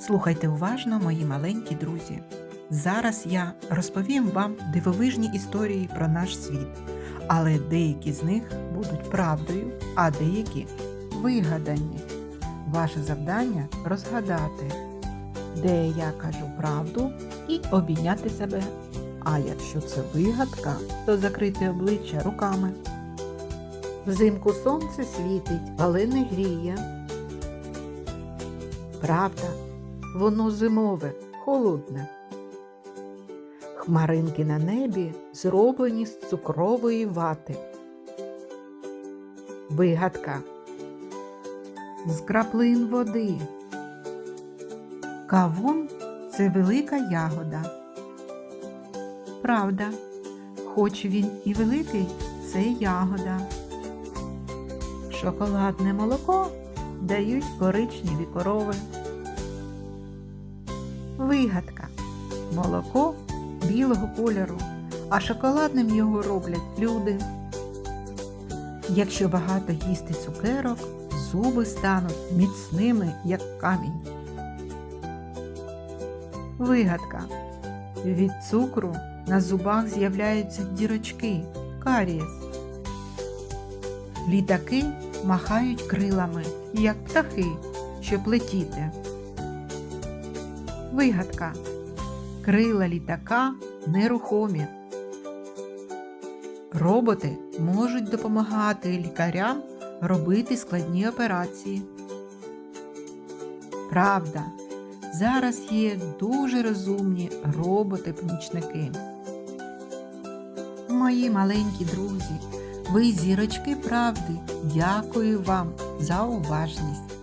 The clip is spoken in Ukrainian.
Слухайте уважно, мої маленькі друзі. Зараз я розповім вам дивовижні історії про наш світ, але деякі з них будуть правдою, а деякі вигадані. Ваше завдання розгадати, де я кажу правду, і обійняти себе. А якщо це вигадка, то закрити обличчя руками. Взимку сонце світить, але не гріє. Правда, воно зимове, холодне. Хмаринки на небі зроблені з цукрової вати. Вигадка. З краплин води. Кавун це велика ягода. Правда, хоч він і великий, це ягода. Шоколадне молоко дають коричневі корови. Вигадка. Молоко білого кольору, а шоколадним його роблять люди. Якщо багато їсти цукерок, зуби стануть міцними, як камінь. Вигадка. Від цукру на зубах з'являються дірочки, карієс. Літаки махають крилами, як птахи, щоб летіти. Вигадка. Крила літака нерухомі. Роботи можуть допомагати лікарям робити складні операції. Правда, зараз є дуже розумні роботи-помічники. Мої маленькі друзі, ви зірочки правди. Дякую вам за уважність.